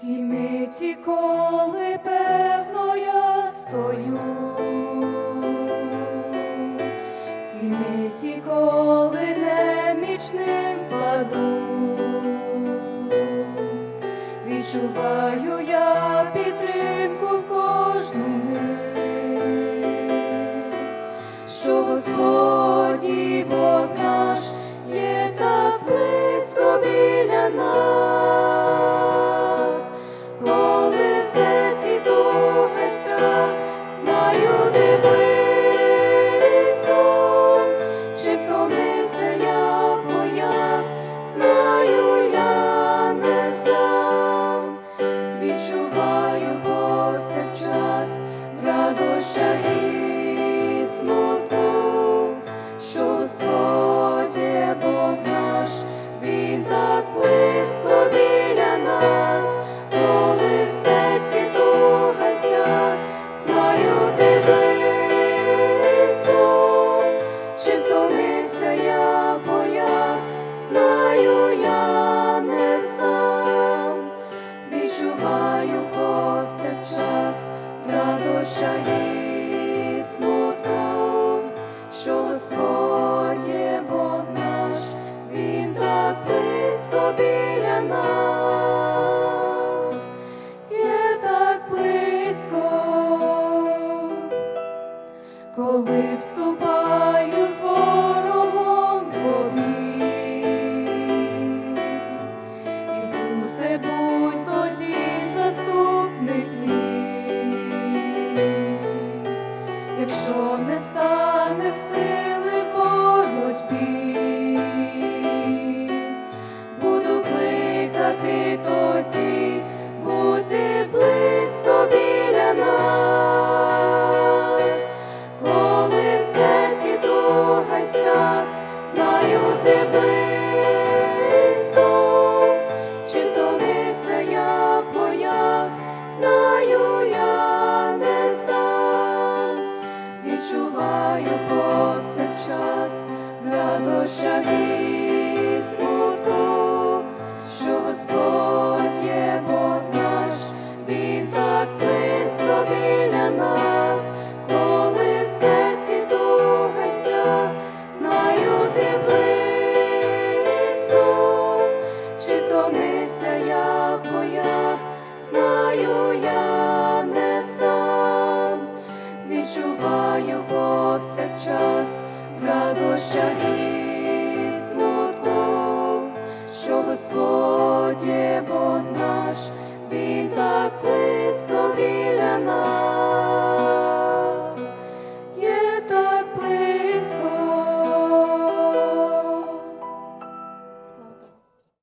Ті миті, коли певно я стою, ті миті, коли немічним паду, відчуваю Він так близько біля нас, коли в серці й страх, знаю ти близько, чи втомився я боях, знаю я не сам, відчуваю повсякчас в радощах і смутку, що Господь близько біля нас, є так близько, коли вступаю з ворогом в побій. Ісусе, будь тоді заступник мій, якщо не стане в втомився я бо боях, знаю я не сам, відчуваю повсякчас радощах і смутку, що Господь смутку, що Господь Бог наш,